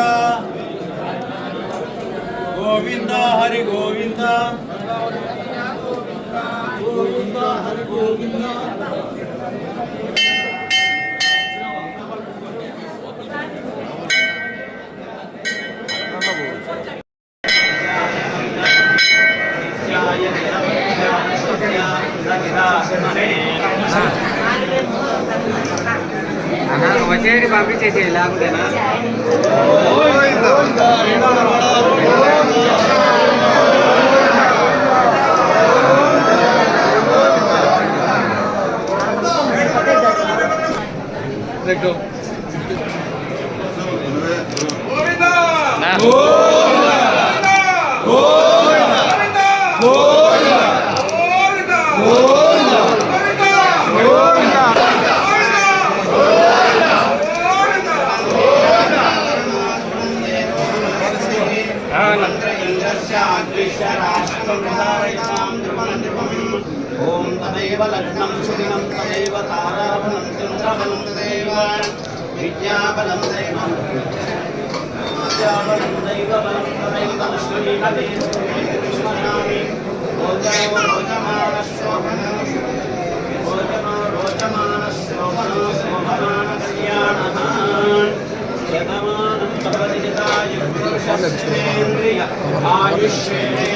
గోవింద గోవింద హరి గోవింద గోవింద హరి గోవింద వచ్చేది పంపించేసి లేకుంటేనా ಗೋವಿಂದ తదైవ లగ్నం సుదినం తదైవ తారాబలం చంద్రబలం తదైవ విద్యాబలం దైవం. విద్యాబలం దైవ బలం తదైవ శ్రీమతి స్మరామి భోజనో రోచమాన శోభన భోజనో రోచమాన శోభన శోభమాన కళ్యాణ. శతమానం భవతితాయ పురుషస్యేంద్రియ ఆయుష్యేంద్రియే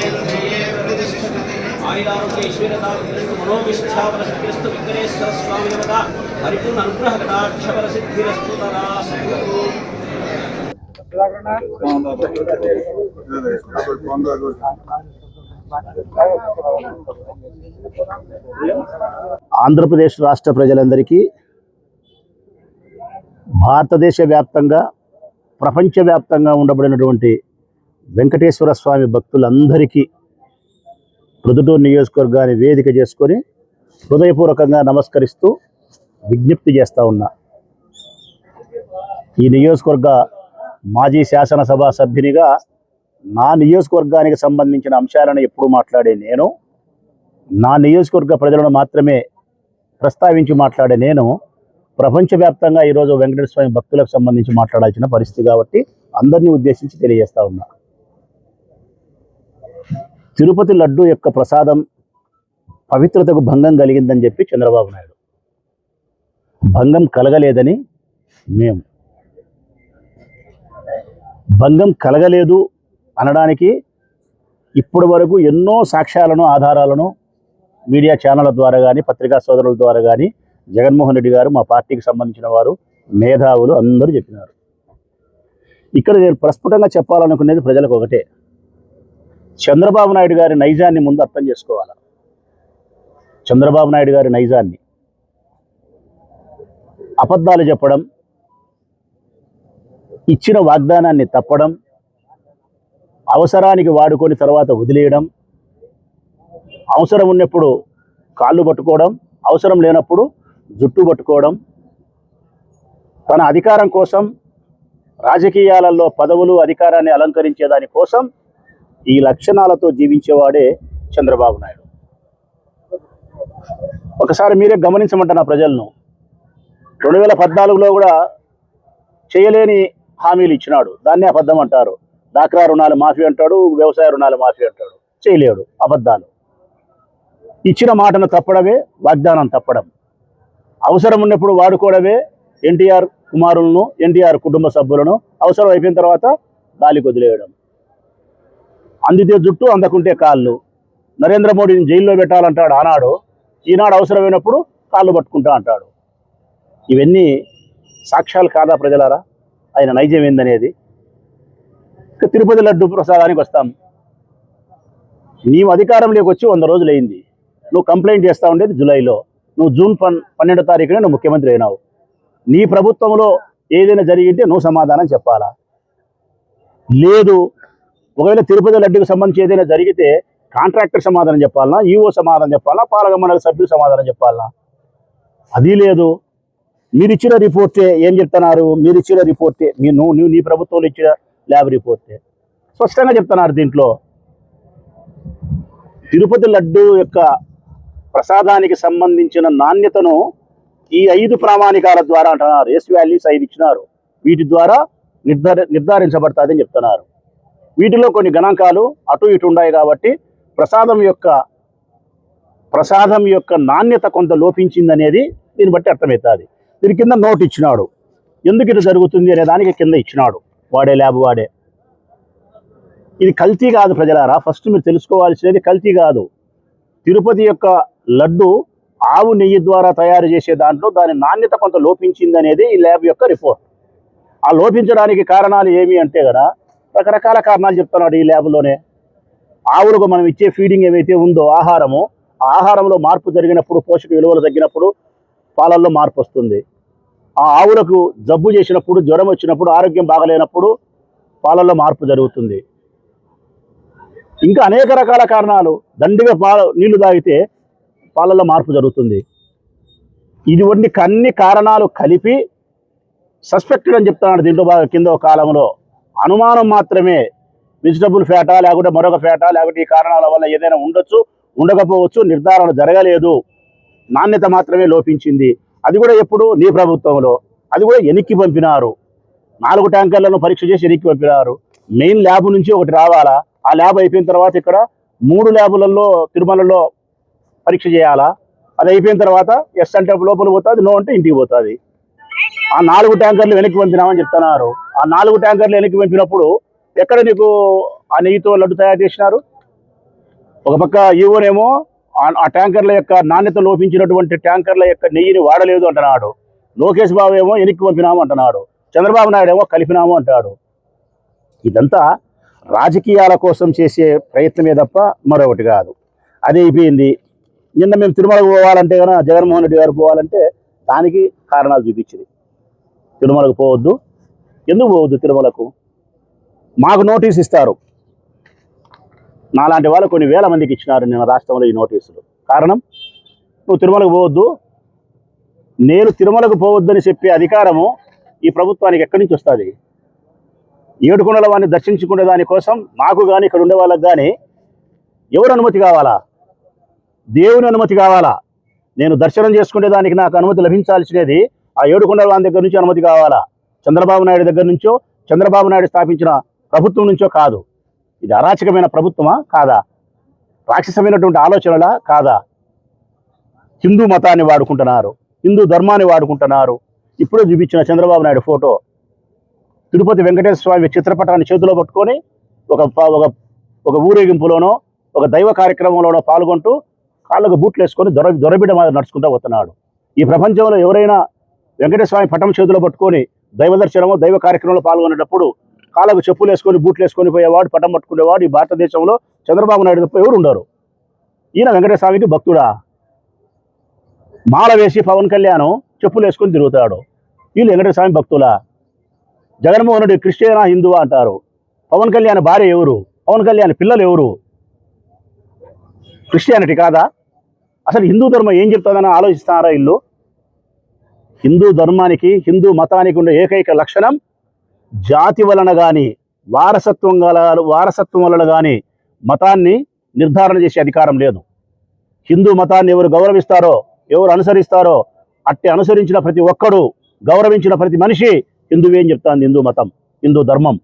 ప్రతిష్టతే ఆయురారోగ్యేశ్వరతాగ్రస్తు మనోవిష్ఠాపన శక్తిరస్తు వెంకటేశ్వర స్వామి నమత పరిపూర్ణ అనుగ్రహ కటాక్షవర సిద్ధిరస్తు ఆంధ్రప్రదేశ్ రాష్ట్ర ప్రజలందరికీ భారతదేశ వ్యాప్తంగా ప్రపంచవ్యాప్తంగా ఉండబడినటువంటి వెంకటేశ్వర స్వామి భక్తులందరికీ ప్రొద్దుటూరు నియోజకవర్గాన్ని వేదిక చేసుకొని హృదయపూర్వకంగా నమస్కరిస్తూ విజ్ఞప్తి చేస్తూ ఉన్నా. ఈ నియోజకవర్గ మాజీ శాసనసభ సభ్యునిగా నా నియోజకవర్గానికి సంబంధించిన అంశాలను ఎప్పుడూ మాట్లాడే నేను నా నియోజకవర్గ ప్రజలను మాత్రమే ప్రస్తావించి మాట్లాడే నేను ప్రపంచవ్యాప్తంగా ఈరోజు వెంకటేశ్వర స్వామి భక్తులకు సంబంధించి మాట్లాడాల్సిన పరిస్థితి కాబట్టి అందరినీ ఉద్దేశించి తెలియజేస్తా ఉన్నా. తిరుపతి లడ్డు యొక్క ప్రసాదం పవిత్రతకు భంగం కలిగిందని చెప్పి చంద్రబాబు నాయుడు. భంగం కలగలేదని మేము. భంగం కలగలేదు అనడానికి ఇప్పటి వరకు ఎన్నో సాక్ష్యాలను ఆధారాలను మీడియా ఛానళ్ళ ద్వారా కానీ పత్రికా సోదరుల ద్వారా కానీ జగన్మోహన్ రెడ్డి గారు మా పార్టీకి సంబంధించిన వారు మేధావులు అందరూ చెప్పినారు. ఇక్కడ నేను ప్రస్ఫుటంగా చెప్పాలనుకునేది ప్రజలకు ఒకటే. చంద్రబాబు నాయుడు గారి నైజాన్ని ముందు అర్థం చేసుకోవాలి? చంద్రబాబు నాయుడు గారి నైజాన్ని. అబద్ధాలు చెప్పడం ఇచ్చిన వాగ్దానాన్ని తప్పడం అవసరానికి వాడుకొని తర్వాత వదిలేయడం అవసరం ఉన్నప్పుడు కాళ్ళు పట్టుకోవడం అవసరం లేనప్పుడు జుట్టు పట్టుకోవడం తన అధికారం కోసం రాజకీయాలలో పదవులు అధికారాన్ని అలంకరించే దాని కోసం ఈ లక్షణాలతో జీవించేవాడే చంద్రబాబు నాయుడు. ఒకసారి మీరే గమనించమంటున్న ప్రజలను? రెండు వేల పద్నాలుగులో కూడా చేయలేని హామీలు ఇచ్చినాడు. దాన్నే అబద్ధం అంటారు. డాక్రా రుణాలు మాఫీ అంటాడు వ్యవసాయ రుణాలు మాఫీ అంటాడు. చేయలేడు. అబద్ధాలు. ఇచ్చిన మాటను తప్పడమే వాగ్దానం తప్పడం. అవసరం ఉన్నప్పుడు వాడుకోవడమే ఎన్టీఆర్ కుమారులను ఎన్టీఆర్ కుటుంబ సభ్యులను అవసరం అయిపోయిన తర్వాత గాలికి వదిలేయడం అందితే జుట్టు అందకుంటే కాళ్ళు. నరేంద్ర మోడీని జైల్లో పెట్టాలంటాడు ఆనాడు. ఈనాడు అవసరమైనప్పుడు కాళ్ళు పట్టుకుంటా అంటాడు. ఇవన్నీ సాక్ష్యాలు కాదా ప్రజలారా? ఆయన నైజం ఏందనేది? ఇక తిరుపతి లడ్డు ప్రసాదానికి వస్తాం. నీవు అధికారంలోకి వచ్చి వంద రోజులు అయింది. నువ్వు కంప్లైంట్ చేస్తా ఉండేది జూలైలో. నువ్వు జూన్ పన్ పన్నెండో తారీఖునే నువ్వు ముఖ్యమంత్రి అయినావు. నీ ప్రభుత్వంలో ఏదైనా జరిగింటే నువ్వు సమాధానం చెప్పాలా? లేదు ఒకవేళ తిరుపతి లడ్డుకు సంబంధించి ఏదైనా జరిగితే కాంట్రాక్టర్ సమాధానం చెప్పాలనా? ఈఓ సమాధానం చెప్పాలా పాలక మండలి సభ్యులు సమాధానం చెప్పాలనా? అది లేదు. మీరు ఇచ్చిన రిపోర్టే ఏం చెప్తున్నారు? మీరు ఇచ్చిన రిపోర్టే మీ నువ్వు నువ్వు నీ ప్రభుత్వంలో ఇచ్చిన ల్యాబ్ రిపోర్టే. స్పష్టంగా చెప్తున్నారు దీంట్లో. తిరుపతి లడ్డు యొక్క ప్రసాదానికి సంబంధించిన నాణ్యతను ఈ ఐదు ప్రామాణికాల ద్వారా అంటున్నారు. ఎస్ వాల్యూస్ ఐదు ఇచ్చినారు. వీటి ద్వారా నిర్ధార నిర్ధారించబడుతుందని చెప్తున్నారు. వీటిలో కొన్ని గణాంకాలు అటు ఇటు ఉన్నాయి కాబట్టి ప్రసాదం యొక్క ప్రసాదం యొక్క నాణ్యత కొంత లోపించిందనేది దీన్ని బట్టి అర్థమవుతుంది. దీని కింద నోట్ ఇచ్చినాడు. ఎందుకు ఇది జరుగుతుంది అనే దానికి కింద ఇచ్చినాడు. వాడే ల్యాబ్ వాడే. ఇది కల్తీ కాదు ప్రజలారా. ఫస్ట్ మీరు తెలుసుకోవాల్సినది కల్తీ కాదు. తిరుపతి యొక్క లడ్డు ఆవు నెయ్యి ద్వారా తయారు చేసే దాంట్లో దాని నాణ్యత కొంత లోపించింది అనేది ఈ ల్యాబ్ యొక్క రిపోర్ట్. ఆ లోపించడానికి కారణాలు ఏమి అంటే కదా రకరకాల కారణాలు చెప్తున్నాడు ఈ ల్యాబ్లోనే ఆవులకు మనం ఇచ్చే ఫీడింగ్ ఏవైతే ఉందో ఆహారము ఆ ఆహారంలో మార్పు జరిగినప్పుడు పోషక విలువలు తగ్గినప్పుడు పాలల్లో మార్పు వస్తుంది. ఆ ఆవులకు జబ్బు చేసినప్పుడు జ్వరం వచ్చినప్పుడు ఆరోగ్యం బాగలేనప్పుడు పాలల్లో మార్పు జరుగుతుంది. ఇంకా అనేక రకాల కారణాలు. దండిగా పాల నీళ్ళు తాగితే పాలల్లో మార్పు జరుగుతుంది. ఇటువంటి అన్ని కారణాలు కలిపి సస్పెక్టెడ్ అని చెప్తున్నాడు దీంట్లో బాగా కింద ఒక కాలంలో. అనుమానం మాత్రమే. వెజిటబుల్ ఫ్యాటా లేకుంటే మరొక ఫ్యాటా లేకుంటే ఈ కారణాల వల్ల ఏదైనా ఉండొచ్చు ఉండకపోవచ్చు నిర్ధారణ జరగలేదు. నాణ్యత మాత్రమే లోపించింది. అది కూడా ఎప్పుడు? నీ ప్రభుత్వంలో. అది కూడా ఎనిక్కి పంపినారు. నాలుగు ట్యాంకర్లను పరీక్ష చేసి ఎనిక్కి పంపినారు. మెయిన్ ల్యాబ్ నుంచి ఒకటి రావాలా? ఆ ల్యాబ్ అయిపోయిన తర్వాత ఇక్కడ మూడు ల్యాబులలో తిరుమలలో పరీక్ష చేయాలా? అది అయిపోయిన తర్వాత ఎస్ అంటే లోపల పోతుంది నో అంటే ఇంటికి పోతుంది. ఆ నాలుగు ట్యాంకర్లు వెనక్కి పంపినామని చెప్తున్నారు. ఆ నాలుగు ట్యాంకర్లు వెనక్కి పంపినప్పుడు ఎక్కడ నీకు ఆ నెయ్యితో లడ్డు తయారు చేసినారు? ఒక పక్క ఈవోనేమో ఆ- ట్యాంకర్ల యొక్క నాణ్యత లోపించినటువంటి ట్యాంకర్ల యొక్క నెయ్యిని వాడలేదు అంటున్నాడు. లోకేష్ బాబు ఏమో వెనక్కి పంపినాము అంటున్నాడు. చంద్రబాబు నాయుడు ఏమో కలిపినాము అంటాడు. ఇదంతా రాజకీయాల కోసం చేసే ప్రయత్నమే తప్ప మరొకటి కాదు. అది అయిపోయింది. నిన్న మేము తిరుమలకు పోవాలంటే కనుక జగన్మోహన్ రెడ్డి గారు పోవాలంటే దానికి కారణాలు చూపించింది. తిరుమలకు పోవద్దు. ఎందుకు పోవద్దు తిరుమలకు? మాకు నోటీస్ ఇస్తారు. నాలాంటి వాళ్ళు కొన్ని వేల మందికి ఇచ్చినారు నిన్న రాష్ట్రంలో ఈ నోటీసులు. కారణం? నువ్వు తిరుమలకు పోవద్దు. నేను తిరుమలకు పోవద్దని చెప్పే అధికారము ఈ ప్రభుత్వానికి ఎక్కడి నుంచి వస్తుంది? ఏడుకొండల వాడిని దర్శించుకునే దానికోసం నాకు కానీ ఇక్కడ ఉండే వాళ్ళకి కానీ ఎవరు అనుమతి కావాలా? దేవుని అనుమతి కావాలా? నేను దర్శనం చేసుకునే దానికి నాకు అనుమతి లభించాల్సినది ఆ ఏడుకొండల వాళ్ళ దగ్గర నుంచి అనుమతి కావాలా? చంద్రబాబు నాయుడు దగ్గర నుంచో చంద్రబాబు నాయుడు స్థాపించిన ప్రభుత్వం నుంచో కాదు. ఇది అరాచకమైన ప్రభుత్వమా? కాదా? రాక్షసమైనటువంటి ఆలోచనలా? కాదా? హిందూ మతాన్ని వాడుకుంటున్నారు హిందూ ధర్మాన్ని వాడుకుంటున్నారు. ఇప్పుడే చూపించిన చంద్రబాబు నాయుడు ఫోటో. తిరుపతి వెంకటేశ్వర స్వామి చిత్రపటాన్ని చేతిలో పట్టుకొని ఒక ఒక ఒక ఊరేగింపులోనో ఒక దైవ కార్యక్రమంలోనో పాల్గొంటూ కాళ్ళకు బూట్లు వేసుకొని దొర దొరబిడ మీద నడుచుకుంటూ పోతున్నాడు. ఈ ప్రపంచంలో ఎవరైనా వెంకటేశ్వర స్వామి పటం చేతిలో పట్టుకొని దైవ దర్శనమో దైవ కార్యక్రమంలో పాల్గొనేటప్పుడు కాళ్ళకు చెప్పులు వేసుకొని బూట్లు వేసుకొని పోయేవాడు పటం పట్టుకునేవాడు ఈ భారతదేశంలో చంద్రబాబు నాయుడు తప్ప ఎవరు ఉండరు. ఈయన వెంకటేశ్వర స్వామికి భక్తుడా. మాల వేసి పవన్ కళ్యాణ్ చెప్పులు వేసుకొని తిరుగుతాడు. వీళ్ళు వెంకటేశ్వర స్వామి భక్తులా. జగన్మోహన్ రెడ్డి క్రిస్టియనా హిందువా అంటారు. పవన్ కళ్యాణ్ భార్య ఎవరు? పవన్ కళ్యాణ్ పిల్లలు ఎవరు? క్రిస్టియానిటీ కాదా? అసలు హిందూ ధర్మం ఏం చెప్తుందని ఆలోచిస్తున్నారా ఇల్లు హిందూ ధర్మానికి హిందూ మతానికి ఉండే ఏకైక లక్షణం జాతి వలన కానీ వారసత్వం గల వారసత్వం వలన కానీ మతాన్ని నిర్ధారణ చేసే అధికారం లేదు. హిందూ మతాన్ని ఎవరు గౌరవిస్తారో ఎవరు అనుసరిస్తారో అట్టి అనుసరించిన ప్రతి ఒక్కడు గౌరవించిన ప్రతి మనిషి హిందువేం చెప్తాంది హిందూ మతం హిందూ ధర్మం.